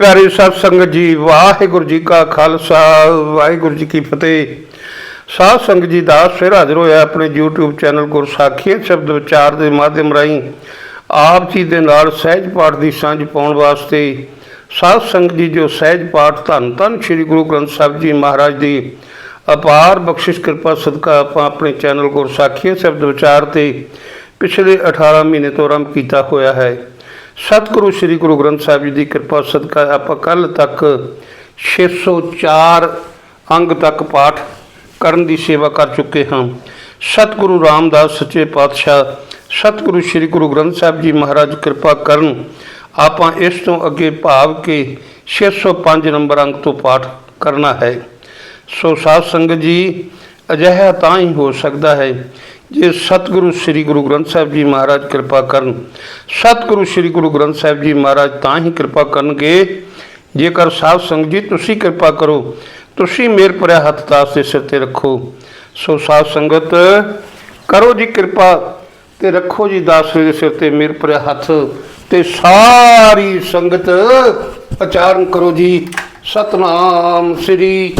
ਪਿਆਰੇ ਸਤ ਸੰਗਤ ਜੀ, ਵਾਹਿਗੁਰੂ ਜੀ ਕਾ ਖਾਲਸਾ, ਵਾਹਿਗੁਰੂ ਜੀ ਕੀ ਫਤਿਹ। ਸਾਧ ਸੰਗਤ ਜੀ ਦਾ ਫਿਰ ਹਾਜ਼ਰ ਹੋਇਆ ਆਪਣੇ YouTube ਚੈਨਲ ਗੁਰਸਾਖੀ ਸ਼ਬਦ ਵਿਚਾਰ ਦੇ ਮਾਧਿਅਮ ਰਾਹੀਂ। ਆਪ ਜੀ ਦੇ ਨਾਲ ਸਹਿਜ ਪਾਠ ਦੀ ਸਾਂਝ ਪਾਉਣ ਵਾਸਤੇ ਸਾਧ ਸੰਗਤ ਜੀ ਜੋ ਸਹਿਜ ਪਾਠ ਧੰਨ ਧੰਨ ਸ੍ਰੀ ਗੁਰੂ ਗ੍ਰੰਥ ਸਾਹਿਬ ਜੀ ਮਹਾਰਾਜ ਦੀ ਅਪਾਰ ਬਖਸ਼ਿਸ਼ ਕਿਰਪਾ ਸਦਕਾ ਆਪਾਂ ਆਪਣੇ ਚੈਨਲ ਗੁਰਸਾਖੀ ਸ਼ਬਦ ਵਿਚਾਰ ਤੇ ਪਿਛਲੇ 18 ਮਹੀਨੇ ਤੋਂ ਆਰੰਭ ਕੀਤਾ ਹੋਇਆ ਹੈ। ਸਤਿਗੁਰੂ ਸ੍ਰੀ ਗੁਰੂ ਗ੍ਰੰਥ ਸਾਹਿਬ ਜੀ ਦੀ ਕਿਰਪਾ ਸਦਕਾ ਆਪਾਂ ਕੱਲ ਤੱਕ 604 ਅੰਗ ਤੱਕ ਪਾਠ ਕਰਨ ਦੀ ਸੇਵਾ ਕਰ ਚੁੱਕੇ ਹਾਂ। ਸਤਿਗੁਰੂ ਰਾਮਦਾਸ ਸੱਚੇ ਪਾਤਸ਼ਾਹ, ਸਤਿਗੁਰੂ ਸ੍ਰੀ ਗੁਰੂ ਗ੍ਰੰਥ ਸਾਹਿਬ ਜੀ ਮਹਾਰਾਜ ਕਿਰਪਾ ਕਰਨ, ਆਪਾਂ ਇਸ ਤੋਂ ਅੱਗੇ ਭਾਵ ਕੇ 605 ਨੰਬਰ ਅੰਗ ਤੋਂ ਪਾਠ ਕਰਨਾ ਹੈ। ਸੋ ਸਾਧ ਸੰਗਤ ਜੀ, ਅਜਿਹਾ ਤਾਂ ਹੀ ਹੋ ਸਕਦਾ ਹੈ ਜੇ ਸਤਿਗੁਰੂ ਸ੍ਰੀ ਗੁਰੂ ਗ੍ਰੰਥ ਸਾਹਿਬ ਜੀ ਮਹਾਰਾਜ ਕਿਰਪਾ ਕਰਨ, ਸਤਿਗੁਰੂ ਸ੍ਰੀ ਗੁਰੂ ਗ੍ਰੰਥ ਸਾਹਿਬ ਜੀ ਮਹਾਰਾਜ ਤਾਂ ਹੀ ਕਿਰਪਾ ਕਰਨਗੇ, ਜੇਕਰ ਸਾਧ ਸੰਗਤ ਜੀ ਤੁਸੀਂ ਕਿਰਪਾ ਕਰੋ, ਤੁਸੀਂ ਮੇਰ ਭਰਿਆ ਹੱਥ ਦਾਸ ਦੇ ਸਿਰ ਤੇ ਰੱਖੋ। ਸੋ ਸਾਧ ਸੰਗਤ, ਕਰੋ ਜੀ ਕਿਰਪਾ ਤੇ ਰੱਖੋ ਜੀ ਦਾਸ ਦੇ ਸਿਰ ਤੇ ਮੇਰ ਭਰਿਆ ਹੱਥ ਤੇ ਸਾਰੀ ਸੰਗਤ ਉਚਾਰਨ ਕਰੋ ਜੀ। ਸਤਨਾਮ ਸ੍ਰੀ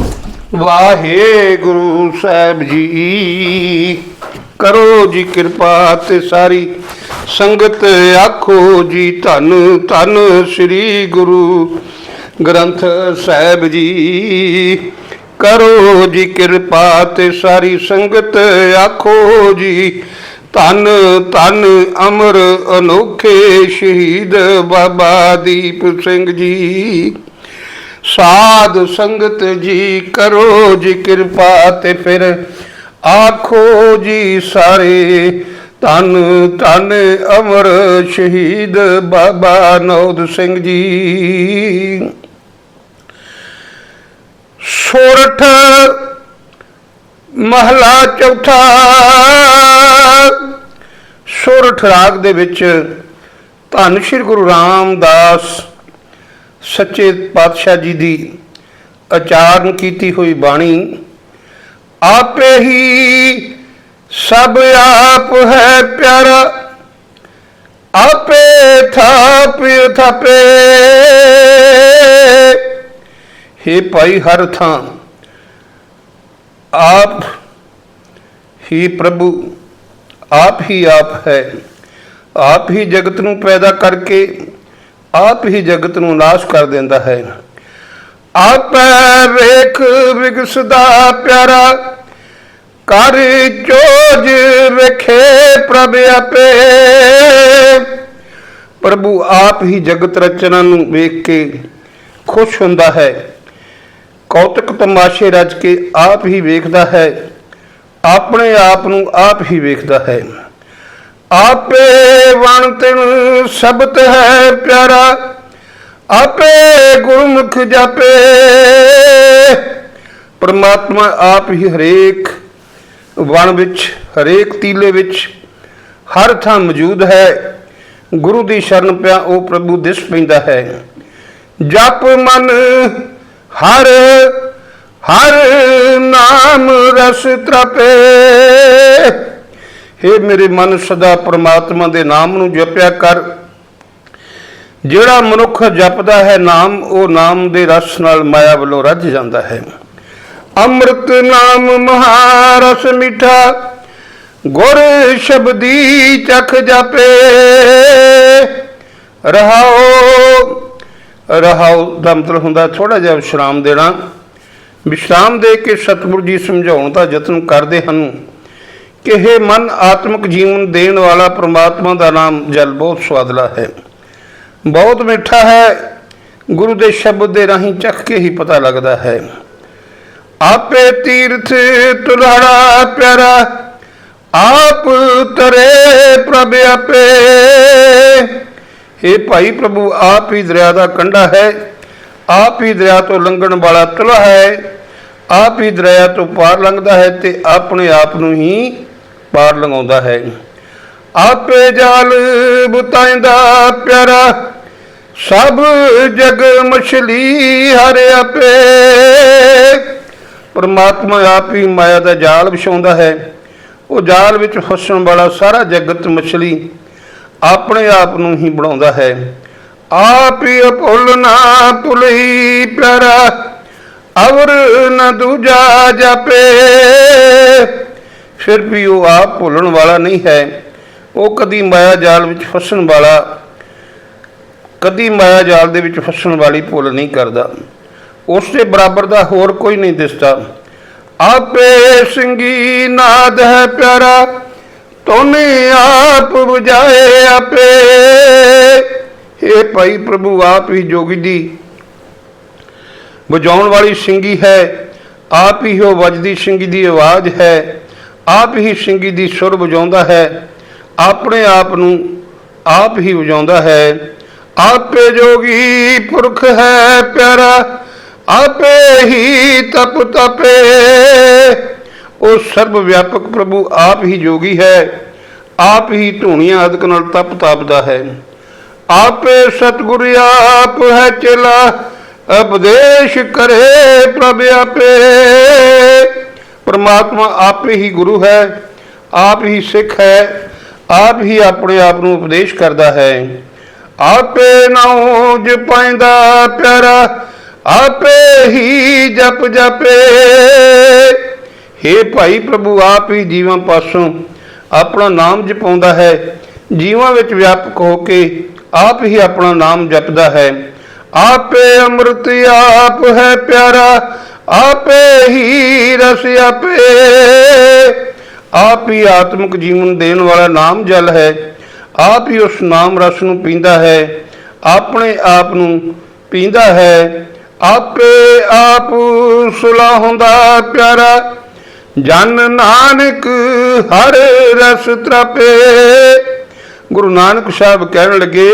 ਵਾਹਿਗੁਰੂ ਸਾਹਿਬ ਜੀ। ਕਰੋ ਜੀ ਕਿਰਪਾ ਤੇ ਸਾਰੀ ਸੰਗਤ ਆਖੋ ਜੀ ਧੰਨ ਧੰਨ ਸ੍ਰੀ ਗੁਰੂ ਗ੍ਰੰਥ ਸਾਹਿਬ ਜੀ। ਕਰੋ ਜੀ ਕਿਰਪਾ ਤੇ ਸਾਰੀ ਸੰਗਤ ਆਖੋ ਜੀ ਧੰਨ ਧੰਨ ਅਮਰ ਅਨੋਖੇ ਸ਼ਹੀਦ ਬਾਬਾ ਦੀਪ ਸਿੰਘ ਜੀ। ਸਾਧ ਸੰਗਤ ਜੀ, ਕਰੋ ਜੀ ਕਿਰਪਾ ਤੇ ਫਿਰ ਆਖੋ ਜੀ ਸਾਰੇ, ਧੰਨ ਧੰਨ ਅਮਰ ਸ਼ਹੀਦ ਬਾਬਾ ਨੌਦ ਸਿੰਘ ਜੀ। ਸੋਰਠ ਮਹਲਾ ਚੌਥਾ, ਸੋਰਠ ਰਾਗ ਦੇ ਵਿੱਚ ਧੰਨ ਸ਼੍ਰੀ ਗੁਰੂ ਰਾਮਦਾਸ ਸੱਚੇ ਪਾਤਸ਼ਾਹ ਜੀ ਦੀ ਆਚਾਰਨ ਕੀਤੀ ਹੋਈ ਬਾਣੀ ਆਪੇ ਹੀ ਸਭ ਆਪ ਹੈ ਪਿਆਰਾ। ਆਪੇ ਥਾਪ ਥਾਪੇ। ਹੇ ਭਾਈ ਹਰ ਥਾਂ, ਆਪ ਹੀ ਪ੍ਰਭੂ, ਆਪ ਹੀ ਆਪ ਹੈ। ਆਪ ਹੀ ਜਗਤ ਨੂੰ ਪੈਦਾ ਕਰਕੇ, ਆਪ ਹੀ ਜਗਤ ਨੂੰ ਨਾਸ਼ ਕਰ ਦਿੰਦਾ ਹੈ। ਆਪੇ ਵੇਖ ਵਿਗਸਦਾ ਪਿਆਰਾ। ਕਰ ਚੋਜ ਵੇਖੇ ਪ੍ਰਭ ਆਪੇ ਪ੍ਰਭੂ ਆਪ ਹੀ ਜਗਤ ਰਚਨਾ ਨੂੰ ਵੇਖ ਕੇ ਖੁਸ਼ ਹੁੰਦਾ ਹੈ ਕੌਤਕ ਤਮਾਸ਼ੇ ਰਚ ਕੇ ਆਪ ਹੀ ਵੇਖਦਾ ਹੈ ਆਪਣੇ ਆਪ ਨੂੰ ਆਪ ਹੀ ਵੇਖਦਾ ਹੈ ਆਪੇ ਵਣ ਤਿਨ ਸ਼ਬਦ ਹੈ ਪਿਆਰਾ ਆਪੇ ਗੁਰਮੁਖ ਜਾਪੇ ਪਰਮਾਤਮਾ ਆਪ ਹੀ ਹਰੇਕ ਵਣ ਵਿੱਚ, ਹਰੇਕ ਤੀਲੇ ਵਿੱਚ, ਹਰ ਥਾਂ ਮੌਜੂਦ ਹੈ। ਗੁਰੂ ਦੀ ਸ਼ਰਨ ਪਿਆ ਉਹ ਪ੍ਰਭੂ ਦਿਸ ਪੈਂਦਾ ਹੈ। ਜਪ ਮਨ ਹਰ ਹਰ ਨਾਮ ਰਸ ਤ੍ਰਪੇ। हे ਮੇਰੇ ਮਨ ਸਦਾ ਪ੍ਰਮਾਤਮਾ ਦੇ ਨਾਮ ਨੂੰ ਜਪਿਆ ਕਰ। ਜਿਹੜਾ ਮਨੁੱਖ ਜਪਦਾ ਹੈ ਨਾਮ, ਉਹ ਨਾਮ ਦੇ ਰਸ ਨਾਲ ਮਾਇਆ ਵੱਲੋਂ ਰੱਜ ਜਾਂਦਾ ਹੈ। ਅੰਮ੍ਰਿਤ ਨਾਮ ਮਹਾਰਸ ਮਿਠਾ, ਗੁਰ ਸ਼ਬਦੀ ਚਖ ਜਾਪੇ। ਰਹਾਓ ਰਹਾਓ ਦਾ ਮਤਲਬ ਹੁੰਦਾ ਥੋੜਾ ਜਿਹਾ ਵਿਸ਼ਰਾਮ ਦੇਣਾ। ਵਿਸ਼ਰਾਮ ਦੇ ਕੇ ਸਤਿਗੁਰੂ ਜੀ ਸਮਝਾਉਣ ਦਾ ਯਤਨ ਕਰਦੇ ਹਨ। ਕਿ ਇਹ ਮਨ ਆਤਮਿਕ ਜੀਵਨ ਦੇਣ ਵਾਲਾ ਪ੍ਰਮਾਤਮਾ ਦਾ ਨਾਮ ਜਲ ਬਹੁਤ ਸਵਾਦਲਾ ਹੈ। ਬਹੁਤ ਮਿੱਠਾ ਹੈ। ਗੁਰੂ ਦੇ ਸ਼ਬਦ ਦੇ ਰਾਹੀਂ ਚੱਖ ਕੇ ਹੀ ਪਤਾ ਲੱਗਦਾ ਹੈ। ਆਪੇ ਤੀਰਥ ਤੁਲਾੜਾ ਪਿਆਰਾ, ਆਪ ਤਰੇ ਪ੍ਰਭ ਆਪੇ। ਇਹ ਭਾਈ ਪ੍ਰਭੂ, ਆਪ ਹੀ ਦਰਿਆ ਦਾ ਕੰਢਾ ਹੈ, ਆਪ ਹੀ ਦਰਿਆ ਤੋਂ ਲੰਘਣ ਵਾਲਾ ਤੁਲਾ ਹੈ, ਆਪ ਹੀ ਦਰਿਆ ਤੋਂ ਪਾਰ ਲੰਘਦਾ ਹੈ ਤੇ ਆਪਣੇ ਆਪ ਨੂੰ ਹੀ ਪਾਰ ਲੰਘਾਉਂਦਾ ਹੈ। ਆਪੇ ਜਾਲ ਬੁਤਾਇੰਦਾ ਪਿਆਰਾ, ਸਭ ਜਗ ਮਛਲੀ ਹਰ ਆਪੇ। ਪਰਮਾਤਮਾ ਆਪ ਹੀ ਮਾਇਆ ਦਾ ਜਾਲ ਵਿਛਾਉਂਦਾ ਹੈ। ਉਹ ਜਾਲ ਵਿੱਚ ਫਸਣ ਵਾਲਾ ਸਾਰਾ ਜਗਤ ਮਛਲੀ ਆਪਣੇ ਆਪ ਨੂੰ ਹੀ ਬਣਾਉਂਦਾ ਹੈ। ਆਪ ਹੀ ਭੁੱਲ ਨਾ ਭੁਲਈ ਪਿਆਰਾ, ਅਵਰ ਨ ਦੂਜਾ ਜਾਪੇ। ਫਿਰ ਵੀ ਉਹ ਆਪ ਭੁੱਲਣ ਵਾਲਾ ਨਹੀਂ ਹੈ। ਉਹ ਕਦੀ ਮਾਇਆ ਜਾਲ ਵਿੱਚ ਫਸਣ ਵਾਲਾ, ਕਦੀ ਮਾਇਆ ਜਾਲ ਦੇ ਵਿੱਚ ਫਸਣ ਵਾਲੀ ਭੁੱਲ ਨਹੀਂ ਕਰਦਾ। ਉਸ ਦੇ ਬਰਾਬਰ ਦਾ ਹੋਰ ਕੋਈ ਨਹੀਂ ਦਿਸਦਾ। ਆਪੇ ਸਿੰਘੀ ਨਾਦ ਹੈ ਪਿਆਰਾ, ਤੋਨੇ ਆਪ 부ਝਾਏ ਆਪੇ। ਇਹ ਭਾਈ ਪ੍ਰਭੂ, ਆਪ ਹੀ ਜੋਗੀ ਦੀ ਵਜਾਉਣ ਵਾਲੀ ਸਿੰਗੀ ਹੈ। ਆਪ ਹੀ ਉਹ ਵੱਜਦੀ ਸਿੰਗੀ ਦੀ ਆਵਾਜ਼ ਹੈ। ਆਪ ਹੀ ਸਿੰਗੀ ਦੀ ਸੁਰ ਵਜਾਉਂਦਾ ਹੈ। ਆਪਣੇ ਆਪ ਨੂੰ ਆਪ ਹੀ ਵਜਾਉਂਦਾ ਹੈ। ਆਪੇ ਜੋਗੀ ਪੁਰਖ ਹੈ ਪਿਆਰਾ ਆਪੇ ਹੀ ਤਪ ਤਪੇ। ਉਹ ਸਰਬ ਵਿਆਪਕ ਪ੍ਰਭੂ ਆਪ ਹੀ ਜੋਗੀ ਹੈ। ਆਪ ਹੀ ਧੂਣੀਆਂ ਆਦਿਕ ਨਾਲ ਤਪ ਤਾਪਦਾ ਹੈ। ਆਪੇ ਸਤਿਗੁਰ ਆਪ ਹੈ ਚੇਲਾ, ਉਪਦੇਸ਼ ਕਰੇ ਪ੍ਰਭ ਆਪੇ। ਪਰਮਾਤਮਾ ਆਪੇ ਹੀ ਗੁਰੂ ਹੈ, ਆਪ ਹੀ ਸਿੱਖ ਹੈ, ਆਪ ਹੀ ਆਪਣੇ ਆਪ ਨੂੰ ਉਪਦੇਸ਼ ਕਰਦਾ ਹੈ। ਆਪੇ ਨਾਉ ਜਪਾਇਂਦਾ ਪਿਆਰਾ ਆਪੇ ਹੀ ਜਪ ਜਪੇ। हे ਭਾਈ ਪ੍ਰਭੂ, ਆਪ ਹੀ ਜੀਵਾਂ ਪਾਸੋਂ ਆਪਣਾ ਨਾਮ ਜਪਾਉਂਦਾ ਹੈ। ਜੀਵਾਂ ਵਿੱਚ ਵਿਆਪਕ ਹੋ ਕੇ ਆਪ ਹੀ ਆਪਣਾ ਨਾਮ ਜਪਦਾ ਹੈ। ਆਪੇ ਅੰਮ੍ਰਿਤ ਆਪ ਹੈ ਪਿਆਰਾ, ਆਪੇ ਹੀ ਰਸ ਆਪੇ। ਆਪ ਹੀ ਆਤਮਿਕ ਜੀਵਨ ਦੇਣ ਵਾਲਾ ਨਾਮ ਜਲ ਹੈ। ਆਪ ਹੀ ਉਸ ਨਾਮ ਰਸ ਨੂੰ ਪੀਂਦਾ ਹੈ। ਆਪਣੇ ਆਪ ਨੂੰ ਪੀਂਦਾ ਹੈ। ਆਪੇ ਆਪ ਸੁਲਾ ਹੁੰਦਾ ਪਿਆਰਾ। ਜਨ ਨਾਨਕ ਹਰ ਰਸ ਤ੍ਰਪੇ। ਗੁਰੂ ਨਾਨਕ ਸਾਹਿਬ ਕਹਿਣ ਲੱਗੇ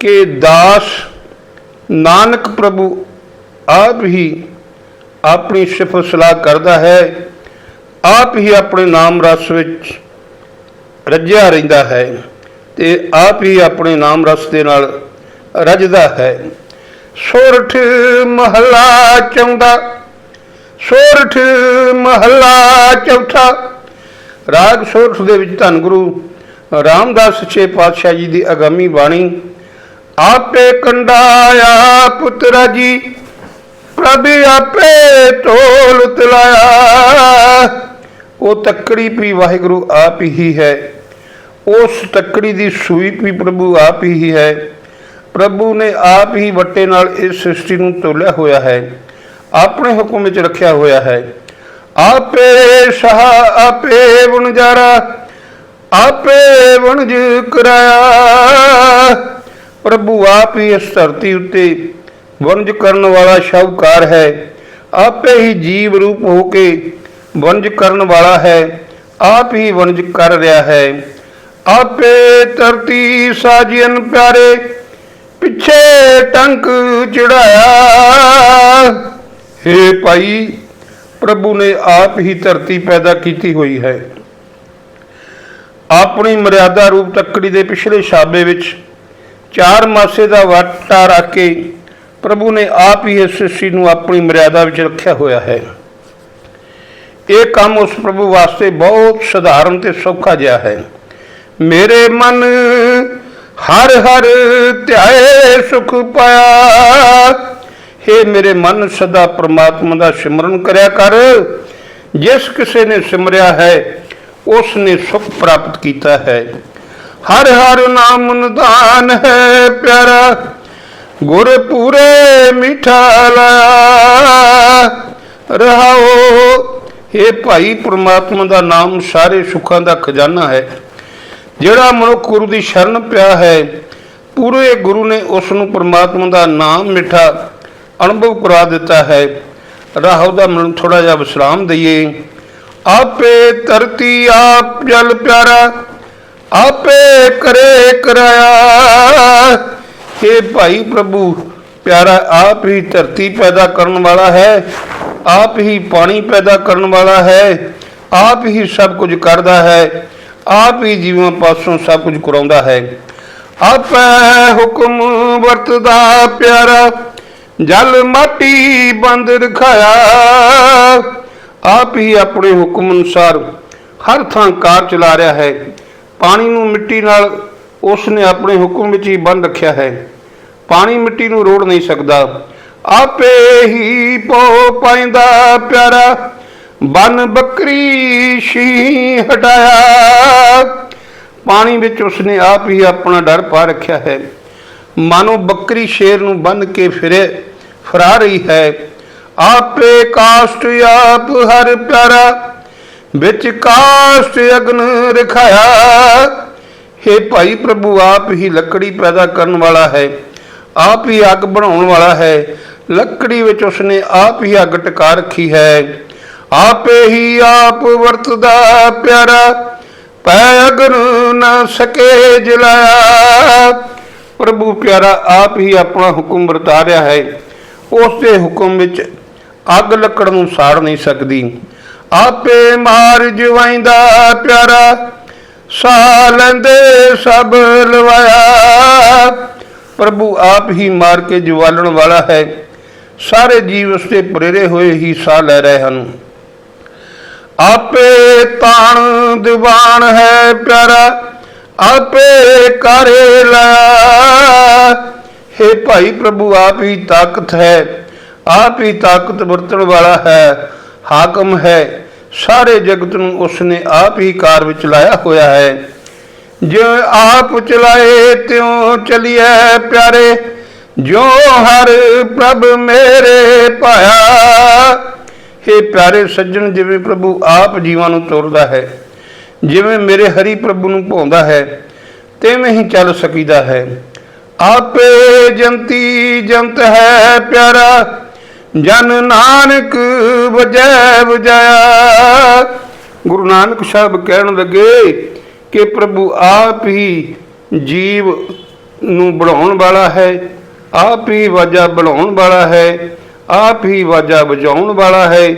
ਕਿ ਦਾਸ ਨਾਨਕ ਪ੍ਰਭੂ ਆਪ ਹੀ ਆਪਣੀ ਸਿਫਤ ਸਲਾਹ ਕਰਦਾ ਹੈ। ਆਪ ਹੀ ਆਪਣੇ ਨਾਮ ਰਸ ਵਿੱਚ ਰੱਜਿਆ ਰਹਿੰਦਾ ਹੈ ਤੇ ਆਪ ਹੀ ਆਪਣੇ ਨਾਮ ਰਸ ਦੇ ਨਾਲ ਰਜਦਾ ਹੈ। ਸੋਰਠ ਮਹਲਾ ਚੌਂਦਾ, ਸੋਰਠ ਮਹਲਾ ਚੌਥਾ। ਰਾਗ ਸੋਰਠ ਦੇ ਵਿੱਚ ਧੰਨ ਗੁਰੂ ਰਾਮਦਾਸ ਸੱਚੇ ਪਾਤਸ਼ਾਹ ਜੀ ਦੀ ਅਗਾਮੀ ਬਾਣੀ, ਆਪੇ ਕੰਡਾਇਆ ਪੁੱਤਰਾ ਜੀ, ਪ੍ਰਭ ਆਪੇ ਤੋਲ ਤਲਾਇਆ ਉਹ ਤੱਕੜੀ ਵੀ ਵਾਹਿਗੁਰੂ ਆਪ ਹੀ ਹੈ, ਉਸ ਤੱਕੜੀ ਦੀ ਸੂਈ ਵੀ ਪ੍ਰਭੂ ਆਪ ਹੀ ਹੈ। ਪ੍ਰਭੂ ਨੇ ਆਪ ਹੀ ਵੱਟੇ ਨਾਲ ਇਸ ਸ੍ਰਿਸ਼ਟੀ ਨੂੰ ਤੋਲਿਆ ਹੋਇਆ ਹੈ ਆਪਣੇ ਹੁਕਮ ਵਿੱਚ ਰੱਖਿਆ ਹੋਇਆ ਹੈ ਆਪੇ ਸਹ ਆਪੇ ਵਣਜਾਰਾ ਆਪੇ ਵਣਜ ਕਰਾਇਆ ਪ੍ਰਭੂ ਆਪ ਹੀ ਇਸ ਧਰਤੀ ਉੱਤੇ ਵਣਜ ਕਰਨ ਵਾਲਾ ਸ਼ਾਹੂਕਾਰ ਹੈ ਆਪੇ ਹੀ ਜੀਵ ਰੂਪ ਹੋ ਕੇ ਵਣਜ ਕਰਨ ਵਾਲਾ ਹੈ ਆਪ ਹੀ ਵਣਜ ਕਰ ਰਿਹਾ ਹੈ ਆਪੇ ਧਰਤੀ ਸਾਜੀਨ ਪਿਆਰੇ ਪਿੱਛੇ ਟੰਕ ਚੜਾਇਆ। ਹੇ ਭਾਈ, ਪ੍ਰਭੂ ਨੇ ਆਪ ਹੀ ਧਰਤੀ ਪੈਦਾ ਕੀਤੀ ਹੋਈ ਹੈ। ਆਪਣੀ ਮਰਿਆਦਾ ਰੂਪ ਤੱਕੜੀ ਦੇ ਪਿਛਲੇ ਸ਼ਾਬੇ ਵਿੱਚ ਚਾਰ ਮਾਸੇ ਦਾ ਵਾਟਾ ਰੱਖ ਕੇ ਪ੍ਰਭੂ ਨੇ ਆਪ ਹੀ ਇਸ ਸ੍ਰਿਸ਼ਟੀ ਨੂੰ ਆਪਣੀ ਮਰਿਆਦਾ ਵਿੱਚ ਰੱਖਿਆ ਹੋਇਆ ਹੈ। ਇਹ ਕੰਮ ਉਸ ਪ੍ਰਭੂ ਵਾਸਤੇ ਬਹੁਤ ਸਧਾਰਨ ਤੇ ਸੌਖਾ ਜਿਹਾ ਹੈ। ਮੇਰੇ ਮਨ ਹਰ ਹਰ ਧਿਆਏ ਸੁਖ ਪਾਇਆ। हे ਮੇਰੇ ਮਨ ਸਦਾ ਪ੍ਰਮਾਤਮਾ ਦਾ ਸਿਮਰਨ ਕਰਿਆ ਕਰ। ਜਿਸ ਕਿਸੇ ਨੇ ਸਿਮਰਿਆ ਹੈ, ਉਸ ਨੇ ਸੁਖ ਪ੍ਰਾਪਤ ਕੀਤਾ ਹੈ। ਹਰ ਹਰ ਨਾਮ ਨਿਦਾਨ ਹੈ ਪਿਆਰਾ। ਗੁਰ ਪੂਰੇ ਮਿਠਾ ਲਾਇਆ। ਰਹਾਓ ਇਹ ਭਾਈ, ਪ੍ਰਮਾਤਮਾ ਦਾ ਨਾਮ ਸਾਰੇ ਸੁੱਖਾਂ ਦਾ ਖਜ਼ਾਨਾ ਹੈ। ਜਿਹੜਾ ਮਨੁੱਖ ਗੁਰੂ ਦੀ ਸ਼ਰਨ ਪਿਆ ਹੈ, ਪੂਰੇ ਗੁਰੂ ਨੇ ਉਸ ਨੂੰ ਪ੍ਰਮਾਤਮਾ ਦਾ ਨਾਮ ਮਿੱਠਾ ਅਨੁਭਵ ਕਰਾ ਦਿੱਤਾ ਹੈ। ਰਾਹੋ ਦਾ ਮਨ ਥੋੜਾ ਜਿਹਾ ਵਿਸਰਾਮ ਦਈਏ। ਆਪੇ ਧਰਤੀ ਆਪ ਜਲ ਪਿਆਰਾ, ਆਪੇ ਕਰੇ ਕਰਾਇਆ। हे ਭਾਈ ਪ੍ਰਭੂ, ਪਿਆਰਾ ਆਪ ਹੀ ਧਰਤੀ ਪੈਦਾ ਕਰਨ ਵਾਲਾ ਹੈ, ਆਪ ਹੀ ਪਾਣੀ ਪੈਦਾ ਕਰਨ ਵਾਲਾ ਹੈ, ਆਪ ਹੀ ਸਭ ਕੁਝ ਕਰਦਾ ਹੈ। ਆਪ ਹੀ ਜੀਵਾਂ ਪਾਸੋਂ ਸਭ ਕੁਝ ਕਰਾਉਂਦਾ ਹੈ। ਆਪੇ ਹੁਕਮ ਵਰਤਦਾ ਪਿਆਰਾ, ਜਲ ਮਾਟੀ ਬੰਦ ਰਖਾਇਆ। ਆਪ ਹੀ ਆਪਣੇ ਹੁਕਮ ਅਨੁਸਾਰ ਹਰ ਥਾਂ ਕਾਰ ਚਲਾ ਰਿਹਾ ਹੈ। ਪਾਣੀ ਨੂੰ ਮਿੱਟੀ ਨਾਲ ਉਸ ਨੇ ਆਪਣੇ ਹੁਕਮ ਵਿੱਚ ਹੀ ਬੰਨ ਰੱਖਿਆ ਹੈ। ਪਾਣੀ ਮਿੱਟੀ ਨੂੰ ਰੋੜ ਨਹੀਂ ਸਕਦਾ। ਆਪੇ ਹੀ ਪੋ ਪਾਇੰਦਾ ਪਿਆਰਾ ਬਨ ਬੱਕਰੀ ਸ਼ੀ ਹਟਾਇਆ। ਪਾਣੀ ਵਿੱਚ ਉਸਨੇ ਆਪ ਹੀ ਆਪਣਾ ਡਰ ਪਾ ਰੱਖਿਆ ਹੈ। ਮਾਨੋ ਬੱਕਰੀ ਸ਼ੇਰ ਨੂੰ ਬੰਨ ਕੇ ਫਿਰੇ, ਫਰਾ ਰਹੀ ਹੈ। ਆਪੇ ਕਾਸ਼ਟ ਆਪ ਹਰ ਪਿਆਰਾ, ਵਿੱਚ ਕਾਸ਼ਟ ਅਗਨ ਰਖਾਇਆ। हे ਭਾਈ ਪ੍ਰਭੂ, ਆਪ ਹੀ ਲੱਕੜੀ ਪੈਦਾ ਕਰਨ ਵਾਲਾ ਹੈ। ਆਪ ਹੀ ਅੱਗ ਬਣਾਉਣ ਵਾਲਾ ਹੈ। ਲੱਕੜੀ ਵਿੱਚ ਉਸਨੇ ਆਪ ਹੀ ਅੱਗ ਟਿਕਾ ਰੱਖੀ ਹੈ। ਆਪੇ ਹੀ ਆਪ ਵਰਤਦਾ ਪਿਆਰਾ ਪੈ ਅਗਨ ਨਾ ਸਕੇ ਜਲਾਇਆ ਪ੍ਰਭੂ ਪਿਆਰਾ ਆਪ ਹੀ ਆਪਣਾ ਹੁਕਮ ਵਰਤਾ ਰਿਹਾ ਹੈ। ਉਸ ਦੇ ਹੁਕਮ ਵਿੱਚ ਅੱਗ ਲੱਕੜ ਨੂੰ ਸਾੜ ਨਹੀਂ ਸਕਦੀ। ਆਪੇ ਮਾਰ ਜਵਾਈਂਦਾ ਪਿਆਰਾ, ਸਾਹ ਲੈਂਦੇ ਸਭ ਲਵਾਇਆ। ਪ੍ਰਭੂ ਆਪ ਹੀ ਮਾਰ ਕੇ ਜਵਾਲਣ ਵਾਲਾ ਹੈ। ਸਾਰੇ ਜੀਵ ਉਸ ਤੇ ਪ੍ਰੇਰੇ ਹੋਏ ਹੀ ਸਾਹ ਲੈ ਰਹੇ ਹਨ। ਆਪੇ ਤਾਣ ਦੀਵਾਨ ਹੈ ਪਿਆਰਾ, ਆਪੇ ਕਰੇ ਲਾ। हे ਭਾਈ ਪ੍ਰਭੂ, ਆਪ ਹੀ ਤਾਕਤ ਹੈ, ਆਪ ਹੀ ਤਾਕਤ ਵਰਤਣ ਵਾਲਾ ਹੈ, ਹਾਕਮ ਹੈ। ਸਾਰੇ ਜਗਤ ਨੂੰ ਉਸਨੇ ਆਪ ਹੀ ਕਾਰ ਵਿੱਚ ਲਾਇਆ ਹੋਇਆ ਹੈ। ਜੋ ਆਪ ਚਲਾਏ, ਤਿਉ ਚਲੀਐ ਪਿਆਰੇ। ਜੋ ਹਰ ਪ੍ਰਭ ਮੇਰੇ ਪਾਇਆ ਇਹ ਪਿਆਰੇ ਸੱਜਣ ਜਿਵੇਂ ਪ੍ਰਭੂ ਆਪ ਜੀਵਾਂ ਨੂੰ ਤੋਰਦਾ ਹੈ, ਜਿਵੇਂ ਮੇਰੇ ਹਰੀ ਪ੍ਰਭੂ ਨੂੰ ਭਾਉਂਦਾ ਹੈ, ਤਿਵੇਂ ਹੀ ਚੱਲ ਸਕੀਦਾ ਹੈ। ਆਪੇ ਜੰਤੀ ਜੰਤ ਹੈ ਪਿਆਰਾ, ਜਨ ਨਾਨਕ ਵਜੈ ਵਜਾਇਆ। ਗੁਰੂ ਨਾਨਕ ਸਾਹਿਬ ਕਹਿਣ ਲੱਗੇ ਕਿ ਪ੍ਰਭੂ ਆਪ ਹੀ ਜੀਵ ਨੂੰ ਬਣਾਉਣ ਵਾਲਾ ਹੈ, ਆਪ ਹੀ ਵਾਜਾ ਬਣਾਉਣ ਵਾਲਾ ਹੈ। ਆਪ ਹੀ ਵਾਜਾ ਵਜਾਉਣ ਵਾਲਾ ਹੈ।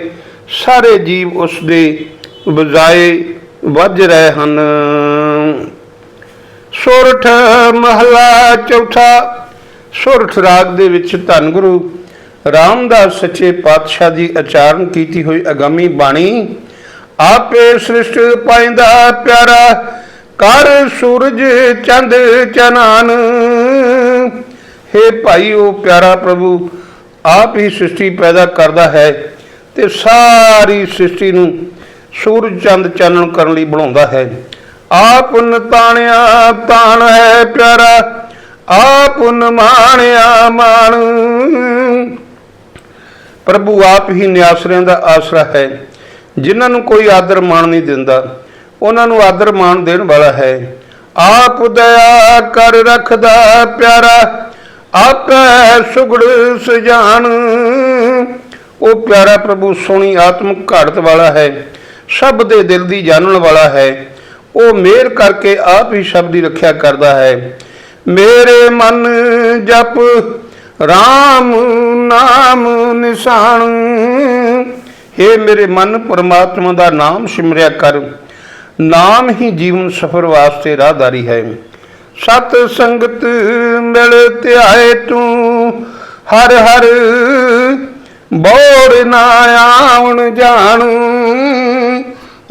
ਸਾਰੇ ਜੀਵ ਉਸ ਦੇ ਵਜਾਏ ਵੱਜ ਰਹੇ ਹਨ। ਸੋਰਠ ਮਹਲਾ ਚੌਥਾ, ਸੋਰਠ ਰਾਗ ਦੇ ਵਿੱਚ ਧੰਨ ਗੁਰੂ ਰਾਮਦਾਸ ਸੱਚੇ ਪਾਤਸ਼ਾਹ ਦੀ ਆਚਰਨ ਕੀਤੀ ਹੋਈ ਅਗੰਮੀ ਬਾਣੀ, ਆਪੇ ਸ੍ਰਿਸ਼ਟ ਪਾਇੰਦਾ ਪਿਆਰਾ, ਕਰ ਸੂਰਜ ਚੰਦ ਚਨਾਨ। हे ਭਾਈ ਉਹ ਪਿਆਰਾ ਪ੍ਰਭੂ ਆਪ ਹੀ ਸ੍ਰਿਸ਼ਟੀ ਪੈਦਾ ਕਰਦਾ ਹੈ ਤੇ ਸਾਰੀ ਸ੍ਰਿਸ਼ਟੀ ਨੂੰ ਸੂਰਜ ਚੰਦ ਚਾਨਣ ਕਰਨ ਲਈ ਬਣਾਉਂਦਾ ਹੈ। ਆਪ ਨਤਾਣਿਆ ਤਾਣ ਹੈ ਪਿਆਰਾ, ਆਪ ਨਮਾਣਿਆ ਮਾਣ। ਪ੍ਰਭੂ ਆਪ ਹੀ ਨਿਆਸਰਿਆਂ ਦਾ ਆਸਰਾ ਹੈ, ਜਿਨ੍ਹਾਂ ਨੂੰ ਕੋਈ ਆਦਰ ਮਾਣ ਨਹੀਂ ਦਿੰਦਾ। ਉਹਨਾਂ ਨੂੰ ਆਦਰ ਮਾਣ ਦੇਣ ਵਾਲਾ ਹੈ। ਆਪ ਦਇਆ ਕਰ ਰੱਖਦਾ ਪਿਆਰਾ ਆਪੇ ਸੁਗੜ ਸੁਜਾਨ। ਉਹ ਪਿਆਰਾ ਪ੍ਰਭੂ ਸੋਹਣੀ ਆਤਮਿਕ ਘਾੜਤ ਵਾਲਾ ਹੈ, ਸਭ ਦੇ ਦਿਲ ਦੀ ਜਾਣਨ ਵਾਲਾ ਹੈ। ਉਹ ਮਿਹਰ ਕਰਕੇ ਆਪ ਹੀ ਸਭ ਦੀ ਰੱਖਿਆ ਕਰਦਾ ਹੈ। ਮੇਰੇ ਮਨ ਜਪ RAM ਨਾਮ ਨਿਸ਼ਾਨ। हे ਮੇਰੇ ਮਨ, ਪਰਮਾਤਮਾ ਦਾ ਨਾਮ ਸਿਮਰਿਆ ਕਰ। ਨਾਮ ਹੀ ਜੀਵਨ ਸਫਰ ਵਾਸਤੇ ਰਾਹਦਾਰੀ ਹੈ। ਸਤ ਸੰਗਤ ਮਿਲ ਧਿਆਏ ਤੂੰ, ਹਰ ਹਰ ਬੋੜ ਨਾ ਆਉਣ ਜਾਣ।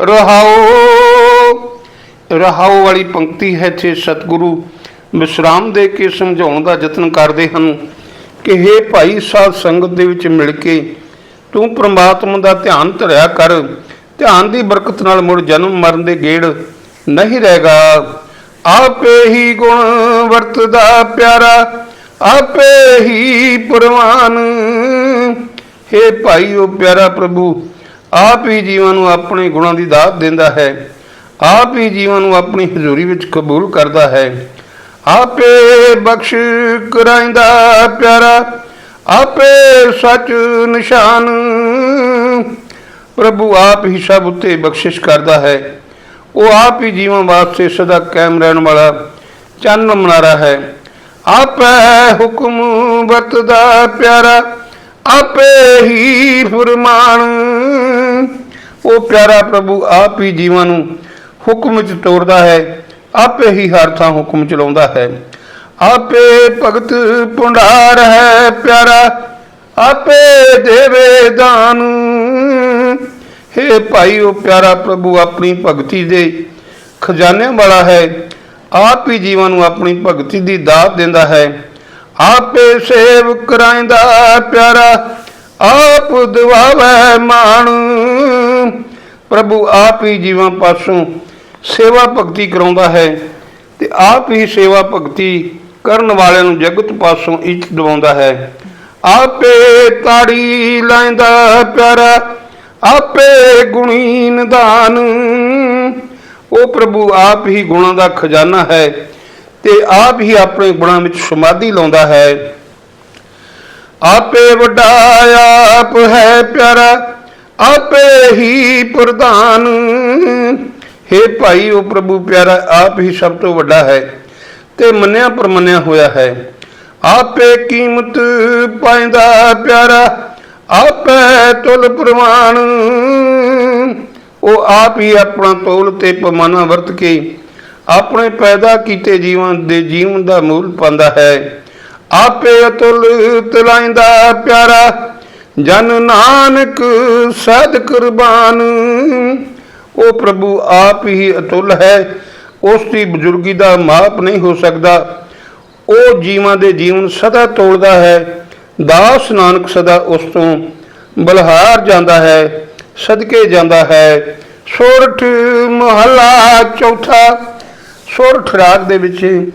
ਰਹਾਓ ਰਹਾਓ ਵਾਲੀ ਪੰਕਤੀ ਹੈ ਇੱਥੇ ਸਤਿਗੁਰੂ ਵਿਸ਼ਰਾਮ ਦੇ ਕੇ ਸਮਝਾਉਣ ਦਾ ਯਤਨ ਕਰਦੇ ਹਨ ਕਿ हे ਭਾਈ ਸਾਧ ਸੰਗਤ ਦੇ ਵਿੱਚ ਮਿਲ ਕੇ ਤੂੰ ਪ੍ਰਮਾਤਮਾ ਦਾ ਧਿਆਨ ਧਰਿਆ ਕਰ। ਧਿਆਨ ਦੀ ਬਰਕਤ ਨਾਲ ਮੁੜ ਜਨਮ ਮਰਨ ਦੇ ਗੇੜ ਨਹੀਂ ਰਹੇਗਾ। ਆਪੇ ਹੀ ਗੁਣ ਵਰਤਦਾ ਪਿਆਰਾ, ਆਪੇ ਹੀ ਪ੍ਰਵਾਨ। हे ਭਾਈ, ਉਹ ਪਿਆਰਾ ਪ੍ਰਭੂ, ਆਪ ਹੀ ਜੀਵਾਂ ਨੂੰ ਆਪਣੇ ਗੁਣਾਂ ਦੀ ਦਾਤ ਦਿੰਦਾ ਹੈ। ਆਪ ਹੀ ਜੀਵਾਂ ਨੂੰ ਆਪਣੀ ਹਜ਼ੂਰੀ ਵਿੱਚ ਕਬੂਲ ਕਰਦਾ ਹੈ। ਆਪੇ ਬਖਸ਼ ਕਰਾਂਦਾ ਪਿਆਰਾ, ਆਪੇ ਸੱਚ ਨਿਸ਼ਾਨ। ਪ੍ਰਭੂ ਆਪ ਹੀ ਸਭ ਉਤੇ ਬਖਸ਼ਿਸ਼ ਕਰਦਾ ਹੈ। ਉਹ ਆਪ ਹੀ ਜੀਵਾਂ ਵਾਸਤੇ ਸਦਾ ਕਾਇਮ ਰਹਿਣ ਵਾਲਾ ਚੰਨ ਮਨਾਰਾ ਹੈ। ਆਪੇ ਹੁਕਮ ਵਰਤਦਾ ਪਿਆਰਾ, ਆਪੇ ਹੀ ਫਰਮਾਨ। ਉਹ ਪਿਆਰਾ ਪ੍ਰਭੂ ਆਪ ਹੀ ਜੀਵਾਂ ਨੂੰ ਹੁਕਮ ਚ ਤੋਰਦਾ ਹੈ, ਆਪੇ ਹੀ ਹਰ ਥਾਂ ਹੁਕਮ ਚਲਾਉਂਦਾ ਹੈ। ਆਪੇ ਭਗਤ ਪੁੰਡਾਰ ਹੈ ਪਿਆਰਾ, ਆਪੇ ਦੇਵੇ ਦਾਨ। हे ਭਾਈ, ਉਹ ਪਿਆਰਾ ਪ੍ਰਭੂ ਆਪਣੀ ਭਗਤੀ ਦੇ ਖਜ਼ਾਨਿਆਂ ਵਾਲਾ ਹੈ। ਆਪ ਹੀ ਜੀਵਾਂ ਨੂੰ ਆਪਣੀ ਭਗਤੀ ਦੀ ਦਾਤ ਦਿੰਦਾ ਹੈ। ਆਪੇ ਸੇਵ ਕਰਾਂਦਾ ਪਿਆਰਾ, ਆਪ ਦਿਵਾਵੇ ਮਾਣ। ਪ੍ਰਭੂ ਆਪ ਹੀ ਜੀਵਾਂ ਪਾਸੋਂ ਸੇਵਾ ਭਗਤੀ ਕਰਾਉਂਦਾ ਹੈ ਤੇ ਆਪ ਹੀ ਸੇਵਾ ਭਗਤੀ ਕਰਨ ਵਾਲਿਆਂ ਨੂੰ ਜਗਤ ਪਾਸੋਂ ਇੱਜ਼ਤ ਦਿਵਾਉਂਦਾ ਹੈ। ਆਪੇ ਤਾੜੀ ਲੈਂਦਾ ਪਿਆਰਾ ਆਪੇ ਗੁਣੀ ਨਿਦਾਨ ਉਹ ਪ੍ਰਭੂ ਆਪ ਹੀ ਗੁਣਾਂ ਦਾ ਖਜ਼ਾਨਾ ਹੈ ਤੇ ਆਪ ਹੀ ਆਪਣੇ ਗੁਣਾਂ ਵਿੱਚ ਸਮਾਧੀ ਲਾਉਂਦਾ ਹੈ। ਆਪੇ ਵੱਡਾ ਆਪ ਹੈ ਪਿਆਰਾ, ਆਪੇ ਹੀ ਪ੍ਰਧਾਨ। ਹੈ ਭਾਈ, ਉਹ ਪ੍ਰਭੂ ਪਿਆਰਾ ਆਪ ਹੀ ਸਭ ਤੋਂ ਵੱਡਾ ਹੈ ਤੇ ਮੰਨਿਆ ਪਰਮੰਨਿਆ ਹੋਇਆ ਹੈ। ਆਪੇ ਕੀਮਤ ਪਾਇੰਦਾ ਪਿਆਰਾ ਆਪੇ ਤੁਲ ਪ੍ਰਮਾਣ ਉਹ ਆਪ ਹੀ ਆਪਣਾ ਤੋਲ ਤੇ ਪਮਾਨਾ ਵਰਤ ਕੇ ਆਪਣੇ ਪੈਦਾ ਕੀਤੇ ਜੀਵਨ ਦੇ ਜੀਵਨ ਦਾ ਮੂਲ ਪਾਉਂਦਾ ਹੈ। ਆਪੇ ਅਤੁਲ ਤਲਾਇੰਦਾ ਪਿਆਰਾ, ਜਨ ਨਾਨਕ ਸਦ ਕੁਰਬਾਨ। ਉਹ ਪ੍ਰਭੂ ਆਪ ਹੀ ਅਤੁਲ ਹੈ, ਉਸ ਦੀ ਬਜ਼ੁਰਗੀ ਦਾ ਮਾਪ ਨਹੀਂ ਹੋ ਸਕਦਾ। ਉਹ ਜੀਵਾਂ ਦੇ ਜੀਵਨ ਸਦਾ ਤੋਲਦਾ ਹੈ। ਦਾਸ ਨਾਨਕ ਸਦਾ ਉਸ ਤੋਂ ਬਲਹਾਰ ਜਾਂਦਾ ਹੈ, ਸਦਕੇ ਜਾਂਦਾ ਹੈ। ਸੋਰਠ ਮਹੱਲਾ ਚੌਥਾ, ਸੋਰਠ ਰਾਗ ਦੇ ਵਿੱਚ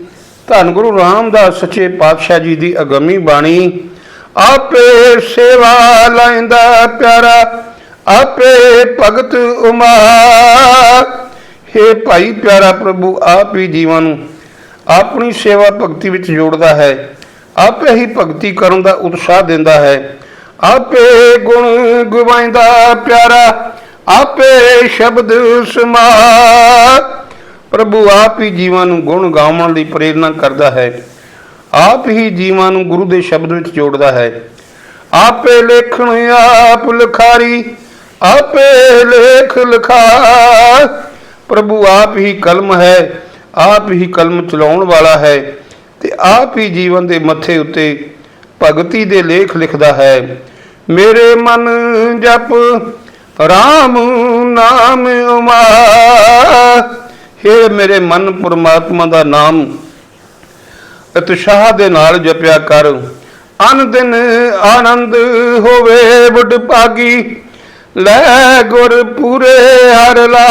ਧੰਨ ਗੁਰੂ ਰਾਮਦਾਸ ਸੱਚੇ ਪਾਤਸ਼ਾਹ ਜੀ ਦੀ ਅਗੰਮੀ ਬਾਣੀ, ਆਪੇ ਸੇਵਾ ਲੈਂਦਾ ਪਿਆਰਾ, ਆਪੇ ਭਗਤ ਉਮਾ ਹੇ ਭਾਈ ਪਿਆਰਾ ਪ੍ਰਭੂ, ਆਪ ਹੀ ਜੀਵਾਂ ਨੂੰ ਆਪਣੀ ਸੇਵਾ ਭਗਤੀ ਵਿੱਚ ਜੋੜਦਾ ਹੈ। ਆਪੇ ਹੀ ਭਗਤੀ ਕਰਨ ਦਾ ਉਤਸ਼ਾਹ ਦਿੰਦਾ ਹੈ। ਆਪੇ ਗੁਣ ਗਵਾਇੰਦਾ ਪਿਆਰਾ, ਆਪੇ ਸ਼ਬਦ ਸਮਾ ਪ੍ਰਭੂ ਆਪ ਹੀ ਜੀਵਾਂ ਨੂੰ ਗੁਣ ਗਾਉਣ ਲਈ ਪ੍ਰੇਰਣਾ ਕਰਦਾ ਹੈ। ਆਪ ਹੀ ਜੀਵਾਂ ਨੂੰ ਗੁਰੂ ਦੇ ਸ਼ਬਦ ਵਿੱਚ ਜੋੜਦਾ ਹੈ। ਆਪੇ ਲੇਖਣ ਆਪ ਲਿਖਾਰੀ, ਆਪੇ ਲੇਖ ਲਿਖਾ। ਪ੍ਰਭੂ ਆਪ ਹੀ ਕਲਮ ਹੈ, ਆਪ ਹੀ ਕਲਮ ਚਲਾਉਣ ਵਾਲਾ ਹੈ। ਤੇ ਆਪ ਹੀ ਜੀਵਨ ਦੇ ਮੱਥੇ ਉੱਤੇ ਭਗਤੀ ਦੇ ਲੇਖ ਲਿਖਦਾ ਹੈ। ਮੇਰੇ ਮਨ ਜਪ RAM ਨਾਮ ਉਮਾ। ਹੇ ਮੇਰੇ ਮਨ ਪਰਮਾਤਮਾ ਦਾ ਨਾਮ, ਉਤਸ਼ਾਹ ਦੇ ਨਾਲ ਜਪਿਆ ਕਰ। ਅਨ ਦਿਨ ਆਨੰਦ ਹੋਵੇ ਬੁੱਢ ਭਾਗੀ, ਲੈ ਗੁਰ ਪੂਰੇ ਹਰ ਲਾ।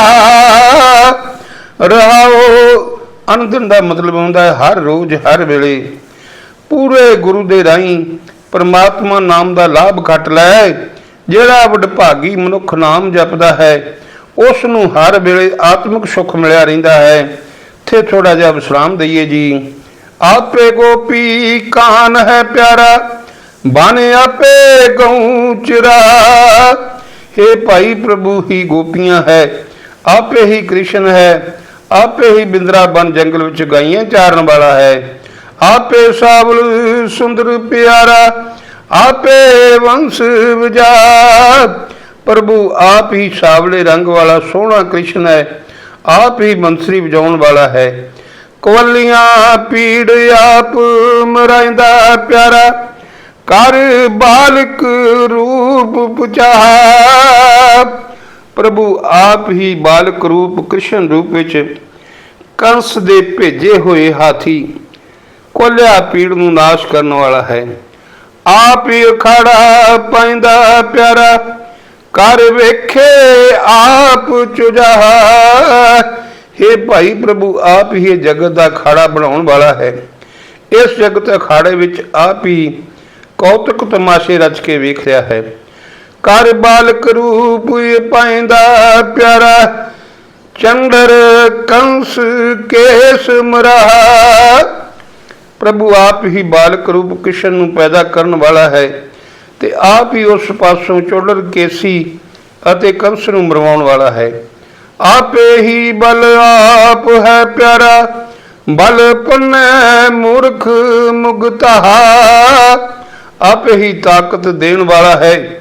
ਰਹਾਓ ਅਨੰਦਨ ਦਾ ਮਤਲਬ ਹੁੰਦਾ ਹੈ, ਹਰ ਰੋਜ਼, ਹਰ ਵੇਲੇ। ਪੂਰੇ ਗੁਰੂ ਦੇ ਰਾਹੀਂ ਪਰਮਾਤਮਾ ਨਾਮ ਦਾ ਲਾਭ ਖੱਟ ਲੈ, ਜਿਹੜਾ ਵਡਭਾਗੀ ਮਨੁੱਖ ਨਾਮ ਜਪਦਾ ਹੈ ਉਸ ਨੂੰ ਹਰ ਵੇਲੇ ਆਤਮਿਕ ਸੁੱਖ ਮਿਲਿਆ ਰਹਿੰਦਾ ਹੈ। ਇੱਥੇ ਥੋੜਾ ਜਿਹਾ ਵਿਸਰਾਮ ਦਈਏ ਜੀ। ਆਪੇ ਗੋਪੀ ਕਾਨ ਹੈ ਪਿਆਰਾ ਬਨ ਆਪੇ ਗਊ ਚਿਰਾ। हे ਭਾਈ ਪ੍ਰਭੂ, ਹੀ ਗੋਪੀਆਂ ਹੈ, ਆਪੇ ਹੀ ਕ੍ਰਿਸ਼ਨ ਹੈ। ਆਪੇ ਹੀ ਬਿੰਦਰਾ ਬਨ ਜੰਗਲ ਵਿੱਚ ਗਾਈਆਂ ਚਾਰਨ ਵਾਲਾ ਹੈ। ਆਪੇ ਸਾਵਲ ਸੁੰਦਰ ਪਿਆਰਾ, ਆਪੇ ਵੰਸ਼ ਵਿਜਾਤ ਪ੍ਰਭੂ ਆਪ ਹੀ ਸਾਵਲੇ ਰੰਗ ਵਾਲਾ ਸੋਹਣਾ ਕ੍ਰਿਸ਼ਨ ਹੈ, ਆਪ ਹੀ ਮੰਸਰੀ ਵਜਾਉਣ ਵਾਲਾ ਹੈ। ਕਵਲੀਆਂ ਪੀੜ ਆਪ ਮਰਾਇੰਦਾ ਪਿਆਰਾ, ਕਰ ਬਾਲਕ ਰੂਪ ਪੁਚਾ ਪ੍ਰਭੂ ਆਪ ਹੀ ਬਾਲਕ ਰੂਪ ਕ੍ਰਿਸ਼ਨ ਰੂਪ ਵਿੱਚ ਕੰਸ ਦੇ ਭੇਜੇ ਹੋਏ ਹਾਥੀ ਕੋਲਿਆ ਪੀੜ ਨੂੰ ਨਾਸ਼ ਕਰਨ ਵਾਲਾ ਹੈ। ਆਪ ਹੀ ਅਖਾੜਾ ਪੈਂਦਾ ਪਿਆਰਾ ਕਰ ਵੇਖੇ ਆਪ ਚੁਜਾਹਾ। हे ਭਾਈ ਪ੍ਰਭੂ, ਆਪ ਹੀ ਜਗਤ ਦਾ ਅਖਾੜਾ ਬਣਾਉਣ ਵਾਲਾ ਹੈ। ਇਸ ਜਗਤ ਅਖਾੜੇ ਵਿੱਚ ਆਪ ਹੀ ਕੌਤਕ ਤਮਾਸ਼ੇ ਰਚ ਕੇ ਵੇਖ ਰਿਹਾ ਹੈ। ਕਰ ਬਾਲਕ ਰੂਪ ਪੈਂਦਾ ਪਿਆਰਾ, ਚੰਦਰ ਕੰਸ ਕੇਸ ਮਰਾ। ਪ੍ਰਭੂ ਆਪ ਹੀ ਬਾਲਕ ਰੂਪ ਕਿਸ਼ਨ ਨੂੰ ਪੈਦਾ ਕਰਨ ਵਾਲਾ ਹੈ ਤੇ ਆਪ ਹੀ ਉਸ ਪਾਸੋਂ ਚੋਲਰ ਕੇਸੀ ਅਤੇ ਕੰਸ ਨੂੰ ਮਰਵਾਉਣ ਵਾਲਾ ਹੈ। ਆਪੇ ਹੀ ਬਲ ਆਪ ਹੈ ਪਿਆਰਾ, ਬਲ ਪੁਨੈ ਮੂਰਖ ਮੁਗਤਾ। ਆਪ ਹੀ ਤਾਕਤ ਦੇਣ ਵਾਲਾ ਹੈ।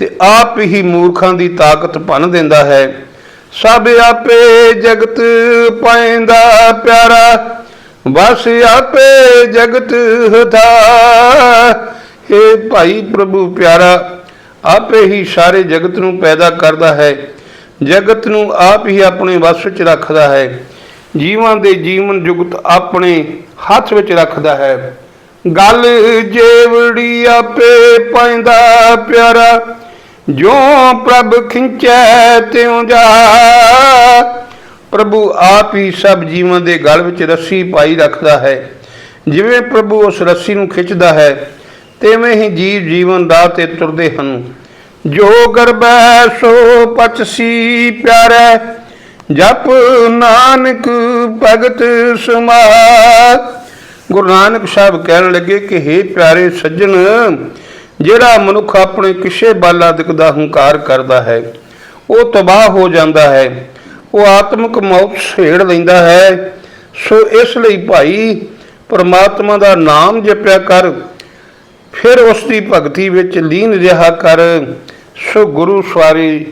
ਤੇ ਆਪ ਹੀ ਮੂਰਖਾਂ ਦੀ ਤਾਕਤ ਭੰਨ ਦਿੰਦਾ ਹੈ। ਸਭ ਆਪੇ ਜਗਤ ਪਾਇੰਦਾ ਪਿਆਰਾ, ਬਸ ਆਪੇ ਜਗਤ ਹਥਾ हे ਭਾਈ ਪ੍ਰਭੂ ਪਿਆਰਾ, ਆਪੇ ਹੀ ਸਾਰੇ ਜਗਤ ਨੂੰ ਪੈਦਾ ਕਰਦਾ ਹੈ। ਜਗਤ ਨੂੰ ਆਪ ਹੀ ਆਪਣੇ ਵਸ ਵਿੱਚ ਰੱਖਦਾ ਹੈ। ਜੀਵਾਂ ਦੇ ਜੀਵਨ ਜੁਗਤ ਆਪਣੇ ਹੱਥ ਵਿੱਚ ਰੱਖਦਾ ਹੈ। ਗੱਲ ਜੇਵੜੀ ਆਪੇ ਪੈਂਦਾ ਪਿਆਰਾ ਜੋ ਪ੍ਰਭ ਖਿੰਚੈ ਤਿਉ ਜਾ ਪ੍ਰਭੂ ਆਪ ਹੀ ਸਭ ਜੀਵਾਂ ਦੇ ਗਲ ਵਿੱਚ ਰੱਸੀ ਪਾਈ ਰੱਖਦਾ ਹੈ। ਜਿਵੇਂ ਪ੍ਰਭੂ ਉਸ ਰੱਸੀ ਨੂੰ ਖਿੱਚਦਾ ਹੈ, ਤਿਵੇਂ ਹੀ ਜੀਵ ਜੀਵਨ ਰਾਹ ਤੇ ਤੁਰਦੇ ਹਨ। ਜੋ ਗਰਬੈ ਸੋ ਪਚਸੀ ਪਿਆਰੈ, ਜਪ ਨਾਨਕ ਭਗਤ ਸਮਾਤ ਗੁਰੂ ਨਾਨਕ ਸਾਹਿਬ ਕਹਿਣ ਲੱਗੇ ਕਿ हे ਪਿਆਰੇ ਸੱਜਣ ਜਿਹੜਾ ਮਨੁੱਖ ਆਪਣੇ ਕਿਸੇ ਬਾਲਾਦਿਕ ਦਾ ਹੰਕਾਰ ਕਰਦਾ ਹੈ, ਉਹ ਤਬਾਹ ਹੋ ਜਾਂਦਾ ਹੈ, ਉਹ ਆਤਮਿਕ ਮੌਤ ਛੇੜ ਲੈਂਦਾ ਹੈ। ਸੋ ਇਸ ਲਈ ਭਾਈ ਪਰਮਾਤਮਾ ਦਾ ਨਾਮ ਜਪਿਆ ਕਰ, ਫਿਰ ਉਸ ਦੀ ਭਗਤੀ ਵਿੱਚ ਲੀਨ ਰਿਹਾ ਕਰ। ਸੋ ਗੁਰੂ ਸਵਾਰੀ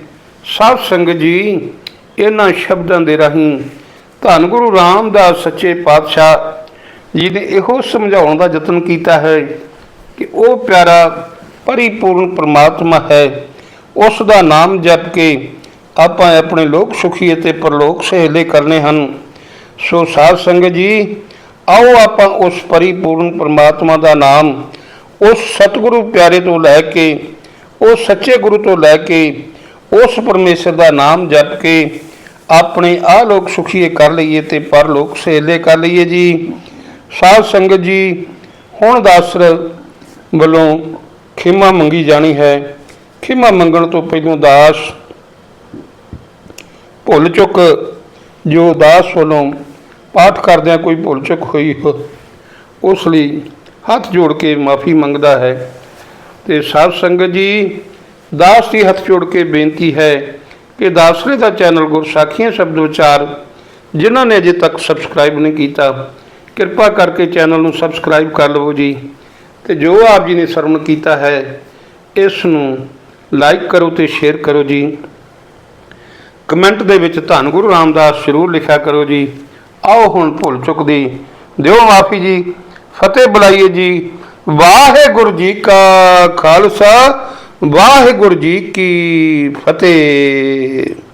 ਸਾਧ ਸੰਗਤ ਜੀ, ਇਹਨਾਂ ਸ਼ਬਦਾਂ ਦੇ ਰਾਹੀਂ ਧੰਨ ਗੁਰੂ ਰਾਮਦਾਸ ਸੱਚੇ ਪਾਤਸ਼ਾਹ ਜੀ ਨੇ ਇਹੋ ਸਮਝਾਉਣ ਦਾ ਯਤਨ ਕੀਤਾ ਹੈ ਕਿ ਉਹ ਪਿਆਰਾ ਪਰਿਪੂਰਨ ਪ੍ਰਮਾਤਮਾ ਹੈ। ਉਸ ਦਾ ਨਾਮ ਜਪ ਕੇ ਆਪਾਂ ਆਪਣੇ ਲੋਕ ਸੁਖੀ ਅਤੇ ਪਰਲੋਕ ਸਹੇਲੇ ਕਰਨੇ ਹਨ। ਸੋ ਸਾਧ ਸੰਗਤ ਜੀ, ਆਓ ਆਪਾਂ ਉਸ ਪਰਿਪੂਰਨ ਪ੍ਰਮਾਤਮਾ ਦਾ ਨਾਮ ਉਸ ਸਤਿਗੁਰੂ ਪਿਆਰੇ ਤੋਂ ਲੈ ਕੇ, ਉਹ ਸੱਚੇ ਗੁਰੂ ਤੋਂ ਲੈ ਕੇ, ਉਸ ਪਰਮੇਸ਼ਰ ਦਾ ਨਾਮ ਜਪ ਕੇ ਆਪਣੇ ਆ ਲੋਕ ਸੁਖੀਏ ਕਰ ਲਈਏ ਤੇ ਪਰਲੋਕ ਸਹੇਲੇ ਕਰ ਲਈਏ ਜੀ। ਸਾਧ ਸੰਗਤ ਜੀ, ਹੁਣ ਦਾਸਰ ਵੱਲੋਂ ਖਿਮਾ ਮੰਗੀ ਜਾਣੀ ਹੈ। ਖਿਮਾ ਮੰਗਣ ਤੋਂ ਪਹਿਲਾਂ ਦਾਸ ਭੁੱਲ ਚੁੱਕ। ਜੋ ਦਾਸ ਵੱਲੋਂ ਪਾਠ ਕਰਦਿਆਂ ਕੋਈ ਭੁੱਲ ਚੁੱਕ ਹੋਈ ਹੋ, ਉਸ ਲਈ ਹੱਥ ਜੋੜ ਕੇ ਮਾਫੀ ਮੰਗਦਾ ਹੈ। ਤੇ ਸਾਧ ਸੰਗਤ ਜੀ, ਦਾਸ ਦੀ ਹੱਥ ਜੋੜ ਕੇ ਬੇਨਤੀ ਹੈ ਕਿ ਦਾਸਰੇ ਦਾ ਚੈਨਲ ਗੁਰਸਾਖੀਆਂ ਸ਼ਬਦ ਵਿਚਾਰ ਜਿਨ੍ਹਾਂ ਨੇ ਅਜੇ ਤੱਕ ਸਬਸਕ੍ਰਾਈਬ ਨਹੀਂ ਕੀਤਾ, ਕਿਰਪਾ ਕਰਕੇ ਚੈਨਲ ਨੂੰ ਸਬਸਕ੍ਰਾਈਬ ਕਰ ਲਵੋ ਜੀ। ਤੇ ਜੋ ਆਪ ਜੀ ਨੇ ਸਰਵਣ ਕੀਤਾ ਹੈ, ਇਸ ਨੂੰ ਲਾਈਕ ਕਰੋ ਤੇ ਸ਼ੇਅਰ ਕਰੋ ਜੀ। ਕਮੈਂਟ ਦੇ ਵਿੱਚ ਧੰਨ ਗੁਰੂ ਰਾਮਦਾਸ ਜ਼ਰੂਰ ਲਿਖਿਆ ਕਰੋ ਜੀ। ਆਓ ਹੁਣ ਭੁੱਲ ਚੁੱਕ ਦੀ ਦਿਓ ਮਾਫੀ ਜੀ। ਫਤਿਹ ਬੁਲਾਈਏ ਜੀ। ਵਾਹਿਗੁਰੂ ਜੀ ਕਾ ਖਾਲਸਾ। ਵਾਹਿਗੁਰੂ ਜੀ ਕੀ ਫਤਿਹ।